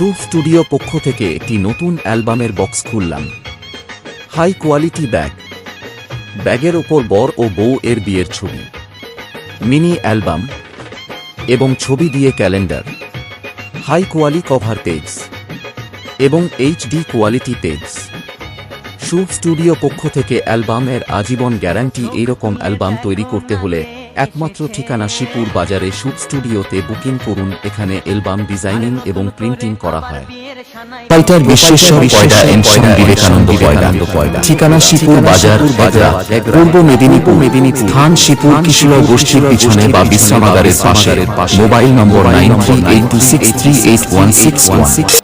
শুভ studio পক্ষ থেকে একটি নতুন অ্যালবামের বক্স খুললাম। High quality bag. ব্যাগের ওপর বর ও বউ এর বিয়ের ছবি। মিনি অ্যালবাম এবং ছবি দিয়ে calendar. High quality cover page এবং HD quality page. Shubho studio পক্ষ থেকে অ্যালবামের আজীবন গ্যারান্টি এইরকম অ্যালবাম তৈরি করতে হলে একমাত্র ঠিকানা শিপুর বাজারে শুভ স্টুডিওতে বুকিং করুন এখানে অ্যালবাম ডিজাইনিং এবং প্রিন্টিং করা হয়। পাইটার বিশ্বেশ্বর স্বামী বিবেকানন্দ পয়দা ঠিকানা শিপুর বাজার বাজার পূর্ব মেদিনীপুর। মেদিনীপুর। স্থান শিপুর কিশোর গোষ্ঠীর পিছনে বা বিশ্রামাগারের পাশে। Mobile number nine three eight two six three eight one six one. Six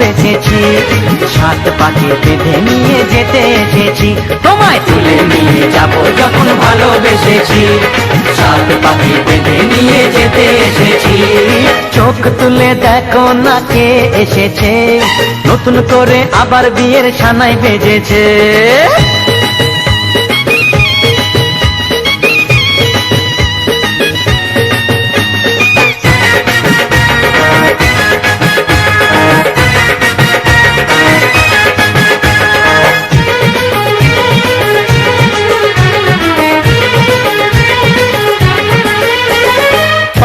সাত পাখি বেঁধে নিয়ে যেতে এসেছি। তোমায় তুলে নিয়ে যাব যখন ভালোবেসেছি। সাত পাখি বেঁধে নিয়ে যেতে এসেছি। চোখ তুলে দেখো না কে এসেছে। নতুন করে আবার বিয়ের সানায় বেজেছে।